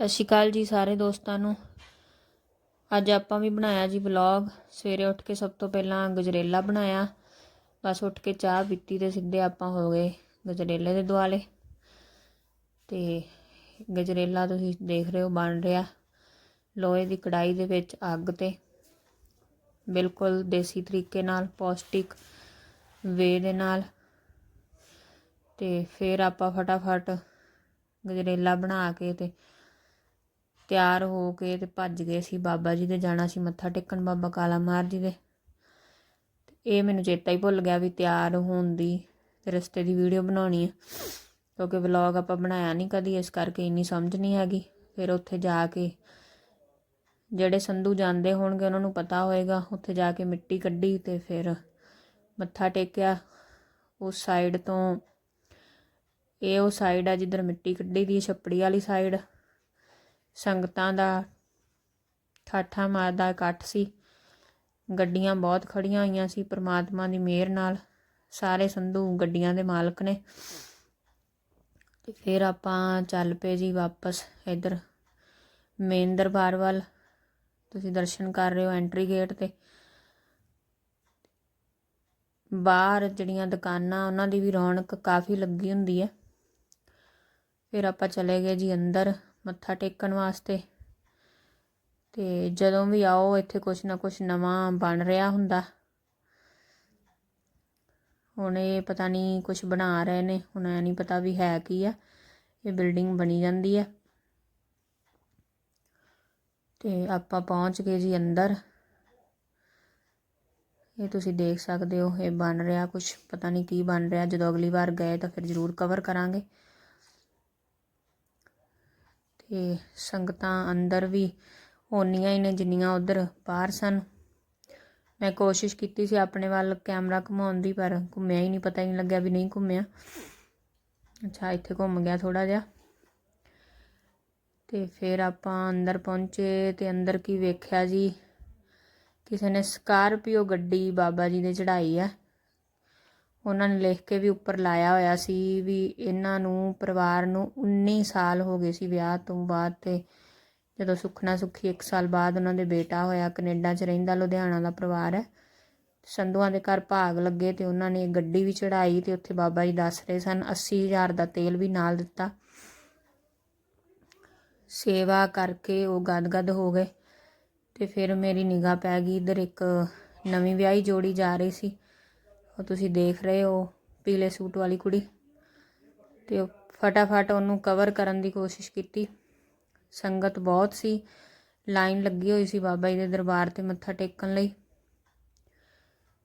ਸਤਿ ਸ਼੍ਰੀ ਅਕਾਲ ਜੀ ਸਾਰੇ ਦੋਸਤਾਂ ਨੂੰ। ਅੱਜ ਆਪਾਂ ਵੀ ਬਣਾਇਆ ਜੀ ਵਲੌਗ। ਸਵੇਰੇ ਉੱਠ ਕੇ ਸਭ ਤੋਂ ਪਹਿਲਾਂ ਗਜਰੇਲਾ ਬਣਾਇਆ। ਬਸ ਉੱਠ ਕੇ ਚਾਹ ਪੀਤੀ ਤੇ ਸਿੱਧੇ ਆਪਾਂ ਹੋ ਗਏ ਗਜਰੇਲੇ ਦੇ ਦੁਆਲੇ। ਤੇ ਗਜਰੇਲਾ ਤੁਸੀਂ ਦੇਖ ਰਹੇ ਹੋ ਬਣ ਰਿਹਾ ਲੋਹੇ ਦੀ ਕੜਾਈ ਦੇ ਵਿੱਚ ਅੱਗ ਤੇ। ਬਿਲਕੁਲ ਦੇਸੀ ਤਰੀਕੇ ਨਾਲ, ਪੌਸ਼ਟਿਕ ਵੇ ਦੇ ਨਾਲ। ਤੇ ਫਿਰ ਆਪਾਂ ਫਟਾਫਟ ਗਜਰੇਲਾ ਬਣਾ ਕੇ ਤੇ ਤਿਆਰ ਹੋ ਕੇ ਤੇ ਭੱਜ ਗਏ ਸੀ। ਬਾਬਾ ਜੀ ਦੇ ਜਾਣਾ ਸੀ ਮੱਥਾ ਟੇਕਣ, ਬਾਬਾ ਕਾਲਾ ਮਾਰ ਜੀ ਦੇ। ਤੇ ਇਹ ਮੈਨੂੰ ਚੇਤਾ ਹੀ ਭੁੱਲ ਗਿਆ ਵੀ ਤਿਆਰ ਹੋਣ ਦੀ ਤੇ ਰਸਤੇ ਦੀ ਵੀਡੀਓ ਬਣਾਉਣੀ ਹੈ ਕਿਉਂਕਿ ਵਲੌਗ ਆਪਾਂ ਬਣਾਇਆ ਨਹੀਂ ਕਦੀ, ਇਸ ਕਰਕੇ ਇੰਨੀ ਸਮਝ ਨਹੀਂ ਹੈਗੀ। ਫਿਰ ਉੱਥੇ ਜਾ ਕੇ ਜਿਹੜੇ ਸੰਧੂ ਜਾਂਦੇ ਹੋਣਗੇ, ਉਹਨਾਂ ਨੂੰ ਪਤਾ ਹੋਏਗਾ। ਉੱਥੇ ਜਾ ਕੇ ਮਿੱਟੀ ਕੱਢੀ ਤੇ ਫਿਰ ਮੱਥਾ ਟੇਕਿਆ। ਉਸ ਸਾਈਡ ਤੋਂ, ਇਹ ਉਹ ਸਾਈਡ ਆ ਜਿੱਧਰ ਮਿੱਟੀ ਕੱਢੀ ਦੀ ਛੱਪੜੀ ਵਾਲੀ ਸਾਈਡ ਸੰਗਤਾਂ ਦਾ ਠਾਠਾ ਮਾਰਦਾ ਇਕੱਠ ਸੀ। ਗੱਡੀਆਂ ਬਹੁਤ ਖੜੀਆਂ ਹੋਈਆਂ ਸੀ ਪ੍ਰਮਾਤਮਾ ਦੀ ਮਿਹਰ ਨਾਲ। ਸਾਰੇ ਸੰਧੂ ਗੱਡੀਆਂ ਦੇ ਮਾਲਕ ਨੇ। ਤੇ ਫਿਰ ਆਪਾਂ ਚੱਲ ਪਏ ਜੀ ਵਾਪਸ ਇੱਧਰ ਮੇਨ ਦਰਬਾਰ ਵੱਲ। ਤੁਸੀਂ ਦਰਸ਼ਨ ਕਰ ਰਹੇ ਹੋ ਐਂਟਰੀ ਗੇਟ ਤੇ। ਬਾਹਰ ਜਿਹੜੀਆਂ ਦੁਕਾਨਾਂ, ਉਹਨਾਂ ਦੀ ਵੀ ਰੌਣਕ ਕਾਫੀ ਲੱਗੀ ਹੁੰਦੀ ਹੈ। ਫਿਰ ਆਪਾਂ ਚਲੇ ਗਏ ਜੀ ਅੰਦਰ। ਮੱਥਾ ਟੇਕਣ ਵਾਸਤੇ। ਤੇ ਜਦੋਂ ਵੀ ਆਓ, ਇੱਥੇ ਕੁਛ ਨਾ ਕੁਛ ਨਵਾਂ ਬਣ ਰਿਹਾ ਹੁੰਦਾ। ਹੁਣ ਇਹ ਪਤਾ ਨਹੀਂ ਕੁਛ ਬਣਾ ਰਹੇ ਨੇ, ਹੁਣ ਐ ਨਹੀਂ ਪਤਾ ਵੀ ਹੈ ਕੀ ਆ। ਇਹ ਬਿਲਡਿੰਗ ਬਣੀ ਜਾਂਦੀ ਹੈ ਤੇ ਆਪਾਂ ਪਹੁੰਚ ਗਏ ਜੀ ਅੰਦਰ। ਇਹ ਤੁਸੀਂ ਦੇਖ ਸਕਦੇ ਹੋ, ਇਹ ਬਣ ਰਿਹਾ ਕੁਝ ਪਤਾ ਨਹੀਂ ਕੀ ਬਣ ਰਿਹਾ। ਜਦੋਂ ਅਗਲੀ ਵਾਰ ਗਏ ਤਾਂ ਫਿਰ ਜ਼ਰੂਰ ਕਵਰ ਕਰਾਂਗੇ। ਤੇ ਸੰਗਤਾਂ ਅੰਦਰ ਵੀ ਓਨੀਆਂ ਹੀ ਨੇ, ਜਿੰਨੀਆਂ ਉਧਰ ਬਾਹਰ ਸਨ। ਮੈਂ ਕੋਸ਼ਿਸ਼ ਕੀਤੀ ਸੀ ਆਪਣੇ ਵੱਲ ਕੈਮਰਾ ਘੁਮਾਉਣ ਦੀ, ਪਰ ਘੁੰਮਿਆ ਹੀ ਨਹੀਂ। ਪਤਾ ਹੀ ਨਹੀਂ ਲੱਗਿਆ ਵੀ ਨਹੀਂ ਘੁੰਮਿਆ। ਅੱਛਾ, ਇੱਥੇ ਘੁੰਮ ਗਿਆ ਥੋੜਾ ਜਿਹਾ। ਤੇ ਫਿਰ ਆਪਾਂ ਅੰਦਰ ਪਹੁੰਚੇ ਤੇ ਅੰਦਰ ਕੀ ਵੇਖਿਆ ਜੀ? ਕਿਸੇ ਨੇ ਸਕਾਰਪੀਓ ਗੱਡੀ ਬਾਬਾ ਜੀ ਦੇ ਚੜਾਈ ਆ। ਉਹਨਾਂ ਨੇ ਲਿਖ ਕੇ ਵੀ ਉੱਪਰ ਲਾਇਆ ਹੋਇਆ ਸੀ ਵੀ ਇਹਨਾਂ ਨੂੰ ਪਰਿਵਾਰ ਨੂੰ 19 ਸਾਲ ਹੋ ਗਏ ਸੀ ਵਿਆਹ ਤੋਂ ਬਾਅਦ ਤੇ ਜਦੋਂ ਸੁਖਣਾ ਸੁਖੀ 1 ਸਾਲ ਬਾਅਦ ਉਹਨਾਂ ਦੇ ਬੇਟਾ ਹੋਇਆ, ਕੈਨੇਡਾ 'ਚ ਰਹਿੰਦਾ, ਲੁਧਿਆਣਾ ਦਾ ਪਰਿਵਾਰ ਹੈ। ਸੰਧੂਆਂ ਦੇ ਘਰ ਭਾਗ ਲੱਗੇ ਤੇ ਉਹਨਾਂ ਨੇ ਗੱਡੀ ਵੀ ਚੜਾਈ ਤੇ ਉੱਥੇ ਬਾਬਾ ਜੀ ਦੱਸ ਰਹੇ ਸਨ 80000 ਦਾ ਤੇਲ ਵੀ ਨਾਲ ਦਿੱਤਾ। ਸੇਵਾ ਕਰਕੇ ਉਹ ਗਦਗਦ ਹੋ ਗਏ ਤੇ ਫਿਰ ਮੇਰੀ ਨਿਗਾਹ ਪੈ ਗਈ, ਇਧਰ ਇੱਕ ਨਵੀਂ ਵਿਆਹੀ ਜੋੜੀ ਜਾ ਰਹੀ ਸੀ। ਉਹ ਤੁਸੀਂ ਦੇਖ ਰਹੇ ਹੋ ਪੀਲੇ ਸੂਟ ਵਾਲੀ ਕੁੜੀ। ਤੇ ਫਟਾਫਟ ਉਹਨੂੰ ਕਵਰ ਕਰਨ ਦੀ ਕੋਸ਼ਿਸ਼ ਕੀਤੀ। ਸੰਗਤ ਬਹੁਤ ਸੀ। ਲਾਈਨ ਲੱਗੀ ਹੋਈ ਸੀ ਬਾਬਾ ਜੀ ਦੇ ਦਰਬਾਰ ਤੇ ਮੱਥਾ ਟੇਕਣ ਲਈ।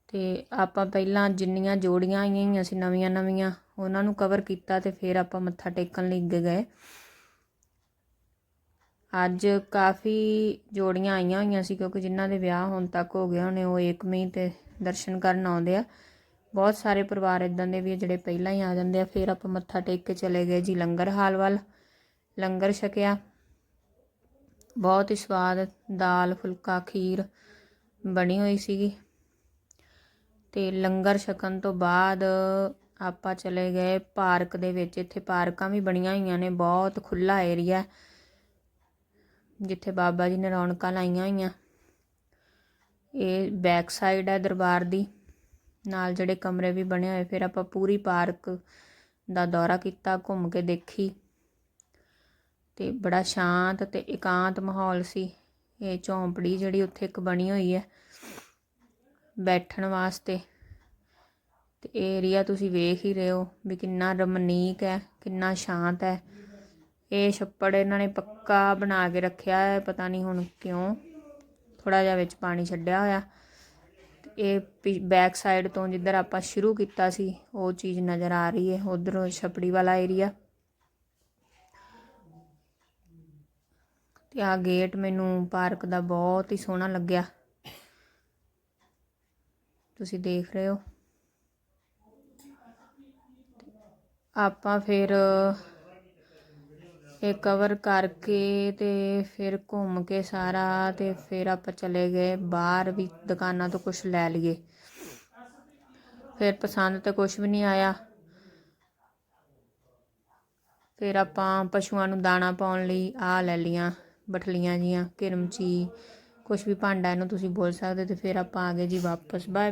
ਤੇ ਆਪਾਂ ਪਹਿਲਾਂ ਜਿੰਨੀਆਂ ਜੋੜੀਆਂ ਆਈਆਂ ਹੋਈਆਂ ਸੀ ਨਵੀਆਂ ਨਵੀਆਂ, ਉਹਨਾਂ ਨੂੰ ਕਵਰ ਕੀਤਾ ਤੇ ਫਿਰ ਆਪਾਂ ਮੱਥਾ ਟੇਕਣ ਲਈ ਅੱਗੇ ਗਏ। ਅੱਜ ਕਾਫੀ ਜੋੜੀਆਂ ਆਈਆਂ ਹੋਈਆਂ ਸੀ ਕਿਉਂਕਿ ਜਿਨ੍ਹਾਂ ਦੇ ਵਿਆਹ ਹੁਣ ਤੱਕ ਹੋ ਗਏ ਹੋਣੇ, ਉਹ ਇੱਕ ਮਈ ਤੇ ਦਰਸ਼ਨ ਕਰਨ ਆਉਂਦੇ ਆ। ਬਹੁਤ ਸਾਰੇ ਪਰਿਵਾਰ ਇਦਾਂ ਦੇ ਵੀ ਆ ਜਿਹੜੇ ਪਹਿਲਾਂ ਹੀ ਆ ਜਾਂਦੇ ਆ, ਫਿਰ ਆਪਾਂ ਮੱਥਾ ਟੇਕ ਕੇ ਚਲੇ ਗਏ ਜੀ ਲੰਗਰ ਹਾਲ ਵੱਲ। ਲੰਗਰ ਛਕਿਆ। ਬਹੁਤ ਹੀ ਸਵਾਦ ਦਾਲ, ਫੁਲਕਾ, ਖੀਰ ਬਣੀ ਹੋਈ ਸੀਗੀ। ਤੇ ਲੰਗਰ ਛਕਣ ਤੋਂ ਬਾਅਦ ਆਪਾਂ ਚਲੇ ਗਏ ਪਾਰਕ ਦੇ ਵਿੱਚ। ਇੱਥੇ ਪਾਰਕਾਂ ਵੀ ਬਣੀਆਂ ਹੋਈਆਂ ਨੇ, ਬਹੁਤ ਖੁੱਲਾ ਏਰੀਆ। ਜਿੱਥੇ ਬਾਬਾ ਜੀ ਨੇ ਰੌਣਕਾਂ ਲਾਈਆਂ ਹੋਈਆਂ। ਇਹ ਬੈਕ ਸਾਈਡ ਹੈ ਦਰਬਾਰ ਦੀ। ਨਾਲ ਜਿਹੜੇ ਕਮਰੇ ਵੀ ਬਣੇ ਹੋਏ, ਫਿਰ ਆਪਾਂ ਪੂਰੀ ਪਾਰਕ ਦਾ ਦੌਰਾ ਕੀਤਾ, ਘੁੰਮ ਕੇ ਦੇਖੀ ਤੇ ਬੜਾ ਸ਼ਾਂਤ ਤੇ ਇਕਾਂਤ ਮਾਹੌਲ ਸੀ। ਇਹ ਝੌਂਪੜੀ ਜਿਹੜੀ ਉੱਥੇ ਇੱਕ ਬਣੀ ਹੋਈ ਹੈ ਬੈਠਣ ਵਾਸਤੇ ਤੇ ਇਹ ਏਰੀਆ ਤੁਸੀਂ ਵੇਖ ਹੀ ਰਹੇ ਹੋ ਵੀ ਕਿੰਨਾ ਰਮਨੀਕ ਹੈ, ਕਿੰਨਾ ਸ਼ਾਂਤ ਹੈ। ਇਹ ਛੱਪੜ ਇਹਨਾਂ ਨੇ ਪੱਕਾ ਬਣਾ ਕੇ ਰੱਖਿਆ ਹੈ, ਪਤਾ ਨਹੀਂ ਹੁਣ ਕਿਉਂ ਥੋੜਾ ਜਿਹਾ ਵਿੱਚ ਪਾਣੀ ਛੱਡਿਆ ਹੋਇਆ। ਇਹ ਬੈਕ ਸਾਈਡ ਤੋਂ ਜਿੱਧਰ ਆਪਾਂ ਸ਼ੁਰੂ ਕੀਤਾ ਸੀ, ਉਹ ਚੀਜ਼ ਨਜ਼ਰ ਆ ਰਹੀ ਹੈ, ਉਧਰੋਂ ਛਪੜੀ ਵਾਲਾ ਏਰੀਆ ਤੇ ਆ ਗੇਟ ਮੈਨੂੰ ਪਾਰਕ ਦਾ ਬਹੁਤ ਹੀ ਸੋਹਣਾ ਲੱਗਿਆ। ਤੁਸੀਂ ਦੇਖ ਰਹੇ ਹੋ। ਆਪਾਂ ਫਿਰ ਇਹ ਕਵਰ ਕਰਕੇ ਤੇ ਫਿਰ ਘੁੰਮ ਕੇ ਸਾਰਾ ਤੇ ਫਿਰ ਆਪਾਂ ਚਲੇ ਗਏ। ਬਾਹਰ ਵੀ ਦੁਕਾਨਾਂ ਤੋਂ ਕੁਛ ਲੈ ਲਈਏ। ਫਿਰ ਪਸੰਦ ਤਾਂ ਕੁਛ ਵੀ ਨਹੀਂ ਆਇਆ। ਫਿਰ ਆਪਾਂ ਪਸ਼ੂਆਂ ਨੂੰ ਦਾਣਾ ਪਾਉਣ ਲਈ ਆ ਲੈ ਲੀਆਂ ਬਠਲੀਆਂ ਜੀਆਂ, ਕਿਰਮਚੀ, ਕੁਛ ਵੀ ਭਾਂਡਾ ਇਹਨੂੰ ਤੁਸੀਂ ਬੋਲ ਸਕਦੇ ਤੇ ਫਿਰ ਆਪਾਂ ਆ ਗਏ ਜੀ ਵਾਪਸ। Bye bye